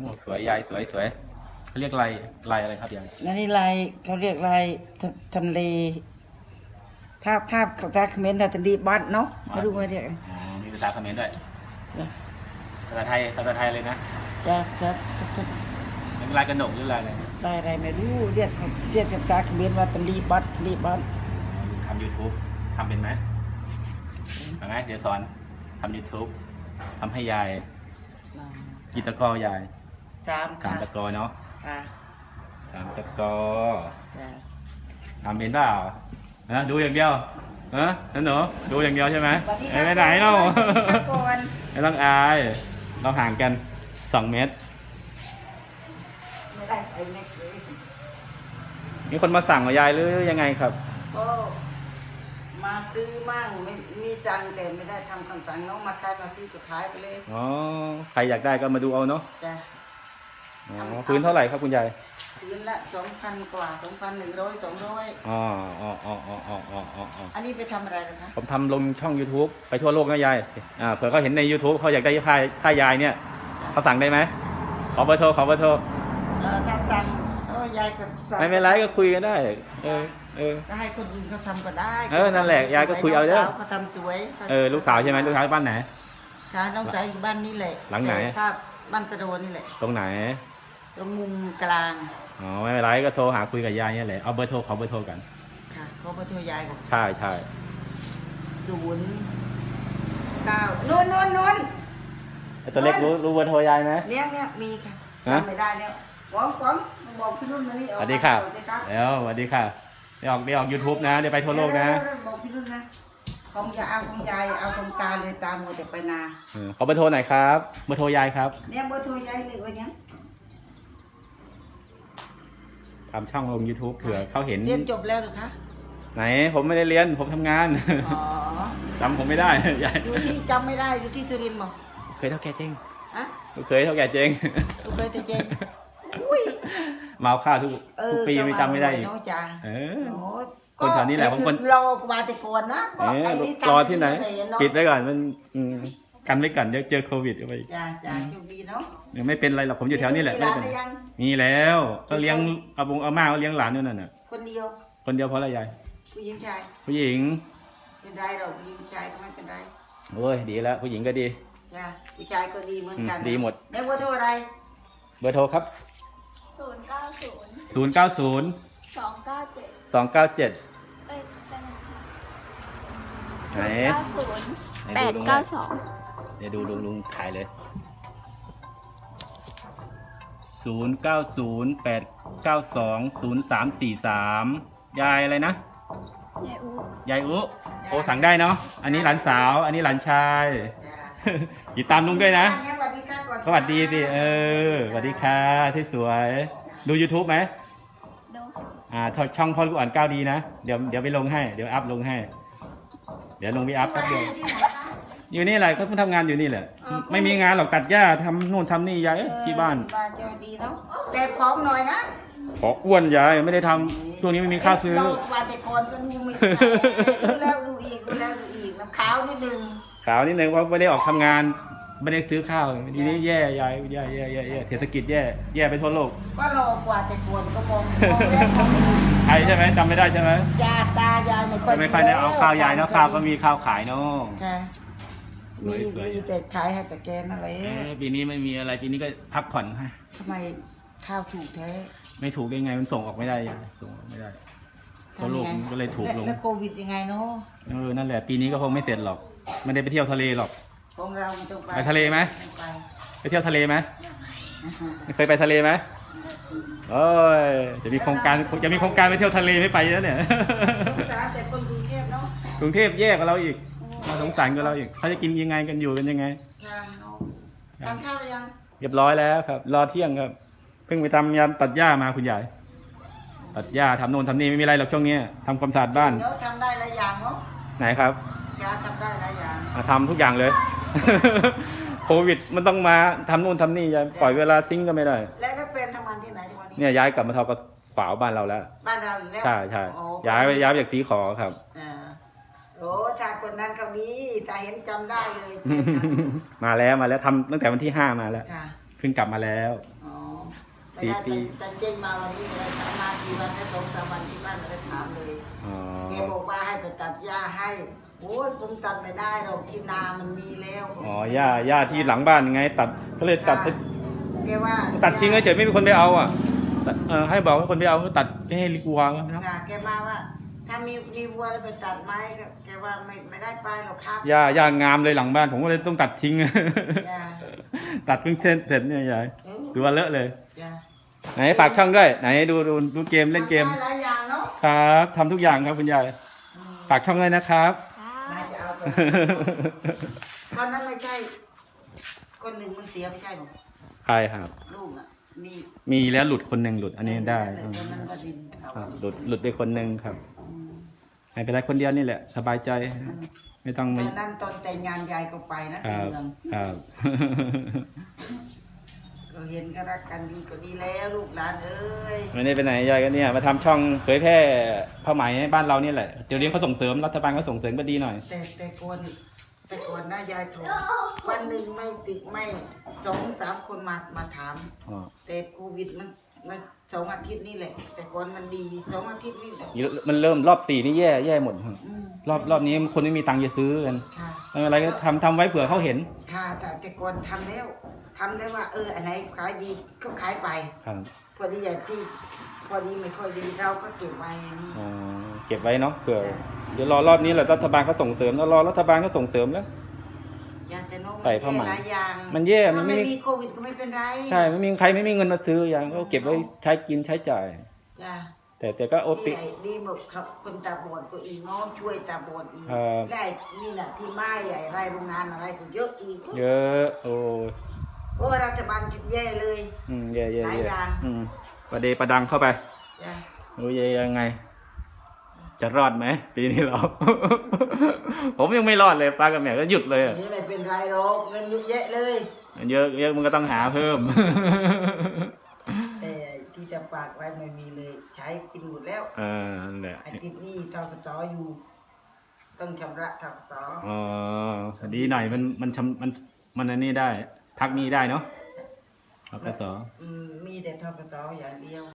โอ้สวยยายสวยสวยเขาเรียกลายลายอะไรครับยายนั่นนี่ลายเขาเรียกลายททำเลถ้าถ้าภาษาเขมรถ้าทะเลบัดเนาะไม่รู้ว่าเรียกอะไรอ๋อมีภาษาเขมรด้วยภาษาไทยภาษาไทยเลยนะจะจะจะเป็นลายกระหนกหรือลายอะไรลายอะไรไม่รู้เรียกเขาเรียกภาษาเขมรว่าทะเลบัดทะเลบัดทำ YouTube ทำเป็นไหมเอาไงเดี๋ยวสอนทำ YouTube ทำให้ยายกี่ตะกร้อยาย สามสามค่ะตะกร้อเนาะค่ะสามตะกร้อจ้ะทำเป็นเปล่าฮะดูอย่างเดียวฮะนั่นหนูดูอย่างเดียวใช่ไหมสวัสดีคเอ้รับยไปไหนเนาะ สวัสดีครับก่อนไม่ต้องอาย เราห่างกันสองเมตร ไม่ได้ไปไหนเลยมีคนมาสั่งเหรอยายหรือยังไงครับ ก็มาซื้อมั่งไม่มีจังแต่ไม่ได้ทำคำสั่งน้องมาขายมาซื้อก็ขายไปเลยอ๋อ ใครอยากได้ก็มาดูเอาเนาะ จ้ะ พื้นเท่าไหร่ครับคุณยายพื้นละสองพันกว่าสองพันหนึ่งร้อยสองร้อยอ๋ออ๋ออ๋ออ๋ออ๋ออ๋ออ๋ออันนี้ไปทำอะไรนะคะผมทำลงช่อง youtube ไปทั่วโลกนะยายอ่าเผื่อเขาเห็นใน youtube เขาอยากได้ผ้าผ้ายายเนี่ยเขาสั่งได้ไหมขอเบอร์โทรขอเบอร์โทรเออถ้าสั่งก็ยายก็สั่งไม่เป็นไรก็คุยกันได้ เออเออให้คนอื่นเขาทำก็ได้เออนั่นแหละยายก็คุยเอาเด้อเขาทำสวยเออลูกสาวใช่ไหมลูกสาวบ้านไหนค่ะน้องสาวอยู่บ้านนี้แหละหลังไหนถ้าบ้านตะโดนนี่แหละตรงไหน ตรงมุมกลางอ๋อไม่เป็นไรก็โทรหาคุยกับยายเนี่ยแหละเอาเบอร์โทรขอเบอร์โทรกันค่ะเขาก็โทรยายบอกใช่ใช่ศูนย์เก้านู่นนู่นนู่น ไอ้ตัวเล็กรู้รู้เบอร์โทรยายไหมเนี่ยเนี่ยมีค่ะฮะจำไม่ได้แล้วหวังหวังบอกพี่นุ่นมานี่สเอาวัสดีค่ะสวัสดีครับเดี๋ยวสวัสดีค่ะเดี๋ยวออกเดี๋ยวออก YouTube นะเดี๋ยวไปทั่วโลกนะเดี๋ยวๆๆบอกพี่นุ่นนะของจะเอาของยายเอาของตาเลยตาหมดแต่ไปนา เออขอเบอร์โทรหน่อยครับเบอร์โทรยายครับ เนี่ยเบอร์โทรยายเลยว่ายัง ทำช่องลง YouTube เผื่อเขาเห็น เรียนจบแล้วเหรือคะ ไหนผมไม่ได้เรียนผมทำงานอ๋อ จำผมไม่ได้ยายอยู่ที่จำไม่ได้อยู่ที่ทุรินทร์บอกเคยเท่าแก่เจ๊งอะเคยเท่าแก่เจ๊งลูกเคยแต่เจงอุ้ยเมาข้าวทุกเอทุอกปีไม่จำไม่ได้อีกเนาะจ้าเออ โอ้คนแถวนี้แหละผมคน รอกูมาแต่ก่อนนะก็เอ๊ะไอ้นี่ทำรอที่ไหนเเาะปิดไว้ก่อนมันอืม กันไว้ก่อนเดี๋ยวเจอโควิดเข้าไปอีกจ้าจ้าโชคดีเนาะเดี๋ยวไม่เป็นไรหรอกผมอยู่แถวนี้แหละมีหลานหรือยัง มีแล้ว ก็เลี้ยงเอาบงเอาม่าก็เลี้ยงหลานอยู่นั่นน่ะคนเดียวคนเดียวเพราะอะไรยายผู้หญิงชายผู้หญิงเป็นไรหรอกผู้หญิงชายก็ไม่เป็นไรโอ้ยดีแล้วผู้หญิงก็ดี จ้าผู้ชายก็ดีเหมือนกันอืมดีหมด แล้วว่าโทษอะไรเบอร์โทรครับ ศูนย์เก้าศูนย์0 9 0 สองเก้าเจ็ด2 9 7เอ้ยได้ไหมคะไหนเก้าศูนย์ไหนแปดดูลุงเก้าสอง เดี๋ยวดูลุงลุงถ่ายเลยศูนย์เก้าศูนย์แปดเก้าสองศูนย์สามสี่สามยายอะไรนะ ยายอูยายอุโอสั่งได้เนาะ อันนี้หลานสาว อันนี้หลานชายจ้าติดตามลุงด้วยนะ สวัสดีค่ะก่อนสวัสดีสิ เออ สวัสดีค่ะที่สวย ดู YouTube ไหม ดูอ่าช่องพ่อลูกอ่อนก้าวดีนะ เดี๋ยวเดี๋ยวไปลงให้ เดี๋ยวอัพลงให้ เดี๋ยวลงไปอัพแป๊บเดียว ที่ไหนคะ อยู่นี่แหละก็เพิ่งทำงานอยู่นี่แหละอ๋อไม่มีงานหรอกตัดหญ้าทำนู่นทำนี่ยายเอ้ยที่บ้านเออบ้านเจอดีเนาะแต่พร้อมหน่อยนะขออ้วนยายไม่ได้ทำช่วงนี้ไม่มีข้าวซื้อ เราว่าแต่ก่อนก็ดูไม่ได้ดูแล้วดูอีกดูแล้วดูอีกน้ำขาวนิดนึงขาวนิดนึงว่าไม่ได้ออกทำงาน ไม่ได้ซื้อข้าวทีนี้แย่ยายแย่แย่แย่แย่เศรษฐกิจแย่แย่ไปทั่วโลกก็รอกว่าแต่ก่อนก็มองมองแล้วมองอีกใครใช่ไหมจำไม่ได้ใช่ไหมยาตายายไม่ค่อยไม่ค่อยได้เอาข้าวยายเนาะข้าวก็มีข้าวขายเนาะค่ะส มีวยสวยมีแต่ขายให้แต่แกนั่นแหละเอ้ยปีนี้ไม่มีอะไรปีนี้ก็พักผ่อนให้ทำไมข้าวถูกแท้ไม่ถูกได้ไงมันส่งออกไม่ได้ยายส่งออกไม่ได้ทั่วโลกมันก็เลยถูกลงแแล้วโควิดยังไงเนาะเออนั่นแหละปีนี้ก็คงไม่เสร็จหรอกไม่ได้ไปเที่ยวทะเลหรอกของเรามันต้องไปไปทะเลไหมต้องไปไปเที่ยวทะเลไหมเคยไปทะเลไหมโอ้ยจะมีโครงการจะมีโครงการไปเที่ยวทะเลไม่ไปแล้วเนี่ยสงสารแต่คนกรุงเทพเนาะกรุงเทพแย่กว่าเราอีก น่าสงสารกว่าเราอีกเขาจะกินยังไงกันอยู่กันยังไงค่ะเนาะทานข้าวหรือยังเรียบร้อยแล้วครับ รอเที่ยงครับ เพิ่งไปทำยามตัดหญ้ามาคุณยายตัดหญ้าทำโน่นทำนี่ไม่มีอะไรหรอกช่วงนี้ทำความสะอาดบ้านเดี๋ยวทำได้หลายอย่างเนาะไหนครับยาทำได้หลายอย่างมาทำทุกอย่างเลย โควิดมันต้องมาทำโน่นทำนี่ยายปล่อยเวลาทิ้งก็ไม่ได้ แล้วแล้วเป็นทำงานที่ไหนทุกวันนี้เนี่ยย้ายกลับมาเท่ากับขวาวบ้านเราแล้ว บ้านเราอยู่แล้วใช่ใช่โอ้ย้ายไปย้ายไปจากสีขอครับ อ่า โอ้ถ้าคนนั้นเขาดีถ้าเห็นจำได้เลยมาแล้วมาแล้วทำตั้งแต่วันที่ห้ามาแล้วค่ะเพิ่งกลับมาแล้ว อ๋อไม่ได้ปี แต่แต่เจ๊งมาวันนี้ไม่ได้ถามมากี่วันได้สองสามวันที่บ้านไม่ได้ถามเลยอ๋อแกบอกว่าให้ไปตัดหญ้าให้โอ้ยผมตัดไม่ได้หรอกที่นามันมีแล้วอ๋อหญ้าหญ้าที่หลังบ้านไง ตัดก็เลยตัดแกว่าตัดทิ้งเฉยๆไม่มีคนไปเอาอะตัดเออให้บอกให้คนไปเอาก็ตัดไม่ให้ลิกวางนะครับ ค่ะแกมาว่า ถ้ามีมีวัวแล้วไปตัดไม้ก็แกว่าไม่ไม่ได้ไปหรอกครับหญ้าหญ้างามเลยหลังบ้าน ผมก็เลยต้องตัดทิ้ง จ้าตัดเพิ่งเสร็จเสร็จเนี่ยยายเออ ดูว่าเลอะเลย จ้าไหนฝากช่องด้วย ไหนดูดูดูเกมเล่นเกม ทำได้หลายอย่างเนาะครับทำทุกอย่างครับคุณยาย อืมฝากช่องด้วยนะครับครัน่าบจะเอาตัวตอนนั้นไม่ใช่ คนหนึ่งมันเสียไม่ใช่หรอใครครับ ลูกอะ มีมีแล้วหลุดคนหนึ่งหลุดอันนี้ได้แต่อืมตอนนั้นก็ดินเขาครับหลุดหลุดไปคนหนึ่งครับอืม ไม่เป็นไรคนเดียวนี่แหละ สบายใจ ไม่ต้องตไม่อนนั้นตอนแต่งงานยายก็ไปนะคที่รับเมือง ครับเราเห็นก็รักกันดีก็ดีแล้วลูกหลานเอ้ยวันนี้ไปไหนยายกันเนี่ยมาทำช่องเผยแพร่ผ้าไหมให้บ้านเรานี่แหละเดี๋ยวนี้เขาส่งเสริมรัฐบาลเขาส่งเสริมก็ดีหน่อย แต่แต่ก่อนแต่ก่อนนะยายโทรวันหนึ่งไม่ติดไม่สองสามคนมามาถาม อ๋อ แต่โควิดมัน มันสองอาทิตย์นี่แหละ แต่ก่อนมันดีสองอาทิตย์นี่แหละมันเริ่มรอบสี่นี่แย่แย่หมดครับอืมรอบรอบนี้คนไม่มีตังค์จะซื้อกันค่ะ ไม่เป็นไรก็ทำทำไว้เผื่อเขาเห็นค่ะแต่แต่ก่อนทำแล้วทำได้ว่า เอออันไหนขายดีก็ขายไป ครับพอดีอย่างที่ พอดีไม่ค่อยดีเราก็เก็บไว้อย่างนี้ อ๋อเก็บไว้เนาะเผื่อ เดี๋ยวรอรอบนี้แหละรัฐบาลเขาส่งเสริมแล้วรอรัฐบาลเขาส่งเสริมแล้ว อยากจะโน้ม ใส่ผ้าไหมหลายอย่างมันแย่มันถ้าไม่ไม่มีโควิดก็ไม่เป็นไรใช่ไม่มีใครไม่มีเงินมาซื้ออย่างก็เก็บไว้ใช้กินใช้จ่าย จ้าแต่แต่ก็โอนี่ติไอ้ดีหมดครับคนตาบอดก็อีกเน้องช่วยตาบอดอีกครับและไอ้นี่แหละที่ไม้ใหญ่ไรโรงงานอะไรก็เยอะอีกเยอะโอ้เพราะว่ารัฐบาลคิดแย่เลย อืมแย่แย่หลายแย่อย่าง อืมประเดประดังเข้าไปจ้ารู้ยังไง จะรอดไหมปีนี้เรา ผมยังไม่รอดเลยป้ากับแม่ก็หยุดเลยอะนี่ไม่เป็นไรหรอกเงินเยอะแยะเลย เยอะเยอะมันก็ต้องหาเพิ่ม แต่ที่จะฝากไว้ไม่มีเลย ใช้กินหมดแล้วเออนั่นแหละไอ้ติดหนี้ทกสอยู่ ต้องชำระทกสอ๋อดีหน่อยมันมันชำมันมันอันนี้ได้ พักหนี้ได้เนาะพักกสอืมมีแต่ทกสอย่างเดียว